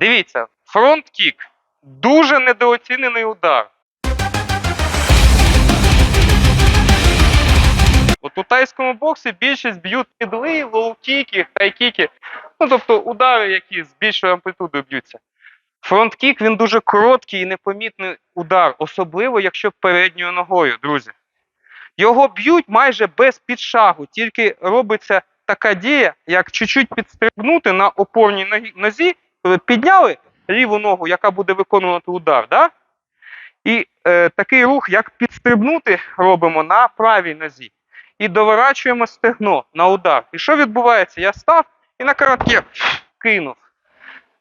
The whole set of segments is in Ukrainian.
Дивіться, фронт-кік. Дуже недооцінений удар. От у тайському боксі більшість б'ють підли, лоу-кіки, хай-кіки. Ну, тобто удари, які з більшою амплітудою б'ються. Фронт-кік він дуже короткий і непомітний удар, особливо якщо передньою ногою, друзі. Його б'ють майже без підшагу, тільки робиться така дія, як чуть-чуть підстрибнути на опорній нозі, підняли ліву ногу, яка буде виконувати удар, да? і е, такий рух, як підстрибнути, робимо на правій нозі. І доворачуємо стегно на удар. І що відбувається? Я став і на коротке кинув.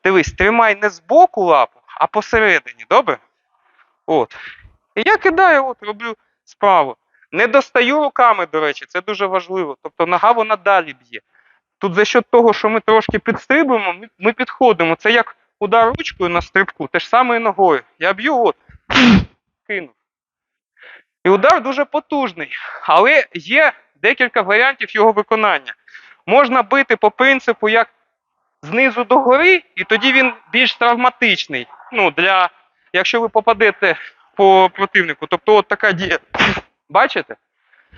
Дивись, тримай не збоку лапу, а посередині, добре? От. І я кидаю, от, роблю справу. Не достаю руками, до речі, це дуже важливо. Тобто нога вона далі б'є. Тут за счет того, що ми трошки підстрибуємо, ми, підходимо. Це як удар ручкою на стрибку, те ж саме і ногою. Я б'ю, от, кинув. І удар дуже потужний. Але є декілька варіантів його виконання. Можна бити по принципу, як знизу до гори, і тоді він більш травматичний. Ну, для, якщо ви попадете по противнику. Тобто, от така дія. Бачите?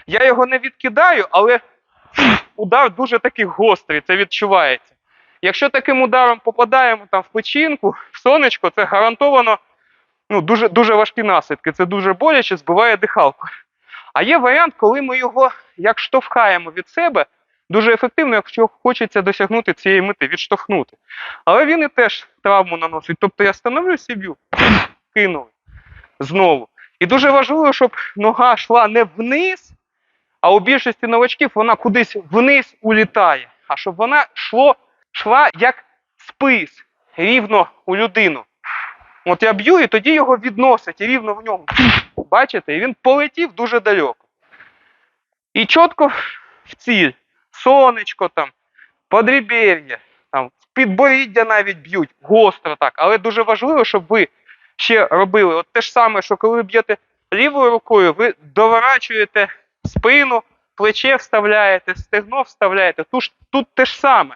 Я його не відкидаю, але удар дуже такий гострий, це відчувається. Якщо таким ударом попадаємо там в печінку, в сонечко, це гарантовано ну, дуже, дуже важкі наслідки. Це дуже боляче, збиває дихалку. А є варіант, коли ми його як штовхаємо від себе, дуже ефективно, якщо хочеться досягнути цієї мети, відштовхнути. Але він і теж травму наносить. Тобто я становлюся б'ю, кинув знову. І дуже важливо, щоб нога йшла не вниз, а у більшості новачків вона кудись вниз улітає. А щоб вона йшло, йшла як спис рівно у людину. От я б'ю, і тоді його відносять і рівно в нього. Бачите? І він полетів дуже далеко. І чітко в ціль. Сонечко там, подрібєр'я, там, підборіддя навіть б'ють, гостро так. Але дуже важливо, щоб ви ще робили от те ж саме, що коли б'єте лівою рукою, ви доворачуєте спину, плече вставляєте, стегно вставляєте. Тут, тут те ж саме.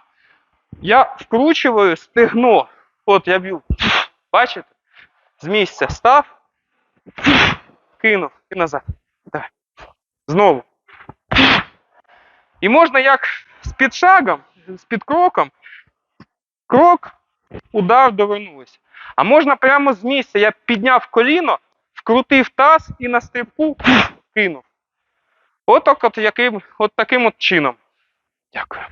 Я вкручую стегно. От я б'ю. Бачите? З місця став, кинув і назад. Давай. Знову. І можна як з під шагом, з під кроком, крок, удар довернулися. А можна прямо з місця. Я підняв коліно, вкрутив таз і на стрибку кинув. От, от, яким, от таким от чином. Дякую.